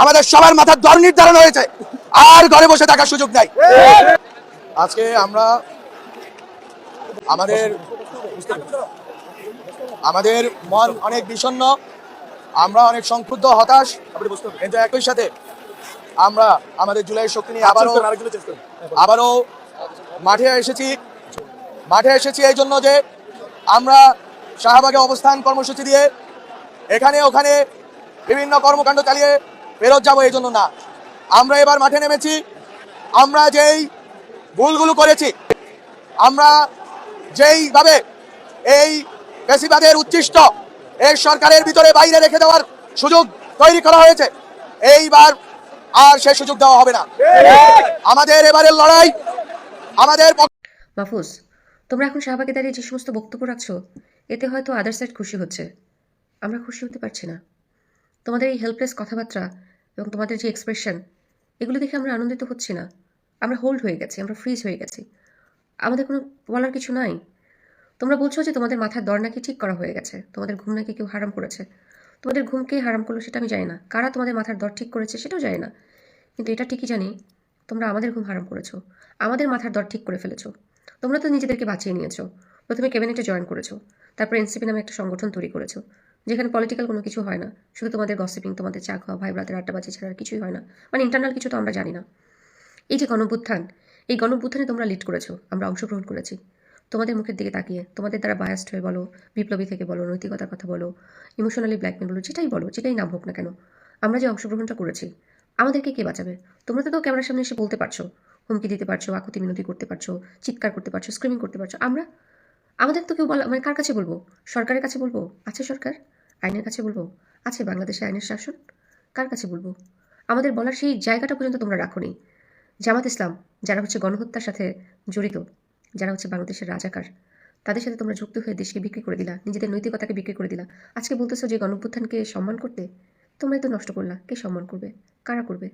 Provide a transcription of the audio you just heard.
আমাদের সবার মাথার দর নির্ধারণ হয়েছে। আর ঘরে বসে থাকার সুযোগ নাই। আজকে আমরা আমাদের আমাদের মন অনেক বিষণ্ণ। আমরা অনেক সংক্ষুব্ধ হতাশ। কিন্তু একই সাথে আমরা আমাদের জুলাই শক্তি নিয়ে আবারও আবারও মাঠে এসেছি। মাঠে এসেছি এই জন্য যে আমরা শাহবাগে অবস্থান কর্মসূচি দিয়ে এখানে ওখানে বিভিন্ন কর্মকাণ্ড চালিয়ে ফেরত যাব এই জন্য না। আমরা এবার মাঠে নেমেছি। আমরা যেই ভুলগুলো করেছি, আমরা যেইভাবে এই বেশিবাদের উচ্ছিষ্ট এই সরকারের ভিতরে বাইরে রেখে দেওয়ার সুযোগ তৈরি করা হয়েছে, এইবার আর সে সুযোগ দেওয়া হবে না। আমাদের এবারের লড়াই, আমাদের মাহফুজ, তোমরা এখন শাহবাগে দাঁড়িয়ে যে সমস্ত বক্তব্য রাখছো, এতে হয়তো আদার সাইড খুশি হচ্ছে। আমরা খুশি হতে পারছি না। তোমাদের এই হেল্পলেস কথাবার্তা এবং তোমাদের যে এক্সপ্রেশন এগুলো দেখে আমরা আনন্দিত হচ্ছি না। আমরা হোল্ড হয়ে গেছি, আমরা ফ্রিজ হয়ে গেছি। আমাদের কোনো বলার কিছু নাই। তোমরা বলছো যে তোমাদের মাথার দর নাকি ঠিক করা হয়ে গেছে, তোমাদের ঘুম নাকি কেউ হারাম করেছে। তোমাদের ঘুমকে হারাম করল সেটা আমি জানি না। কারা তোমাদের মাথার দর ঠিক করেছে সেটাও জানি না। কিন্তু এটা ঠিকই জানি, তোমরা আমাদের ঘুম হারাম করেছ। আমাদের মাথার দর ঠিক করে ফেলেছো। তোমরা তো নিজেদেরকে বাঁচিয়ে নিয়েছো। প্রথমে ক্যাবিনেটে জয়েন করেছ। তারপর এনসিপি নামে একটা সংগঠন তৈরি করেছ। যেখানে পলিটিক্যাল কোনো কিছু হয় না। শুধু তোমাদের গসিপিং তোমাদের চা খাওয়া, ভাই ব্রাতের আড্ডাবাজি ছাড়া আর কিছুই হয় না। মানে ইন্টারনাল কিছু তো আমরা জানি না। এই যে গণভ্যুত্থান, এই গণভ্যুত্থানে তোমরা লিড করেছ, আমরা অংশগ্রহণ করেছি। তোমাদের মুখের দিকে তাকিয়ে, তোমাদের দ্বারা বায়াস্ট হয়ে বলো, বিপ্লবী থেকে বলো, নৈতিকতার কথা বলো ইমোশনালি ব্ল্যাকমেল বলো, যেটাই বলো, যেটাই নাম হোক না কেন, আমরা যে অংশগ্রহণটা করেছি, আমাদেরকে কে বাঁচাবে? তোমরা তো ক্যামেরার সামনে এসে বলতে পারছ, হুমকি দিতে পারছ, আকুতি মিনতি করতে পারছ, চিৎকার করতে পারছ স্ক্রিমিং করতে পারছ। আমরা, আমাদের তো কেউ বলা মানে কার কাছে বলব? সরকারের কাছে বলব? আছে সরকার? আইনের কাছে বলব? আছে বাংলাদেশে আইনের শাসন? কার কাছে বলব? আমাদের বলার সেই জায়গাটা পর্যন্ত তোমরা রাখোনি। জামাত ইসলাম, যারা হচ্ছে গণহত্যার সাথে জড়িত, যারা হচ্ছে বাংলাদেশের রাজাকার, তাদের সাথে তোমরা যুক্ত হয়ে দেশকে বিক্রি করে দিলা, নিজেদের নৈতিকতাকে বিক্রি করে দিলা। আজকে বলতেছো যে গণভ্যুত্থানকে সম্মান করতে? তোমরাই তো নষ্ট করলা, কে সম্মান করবে? কারা করবে?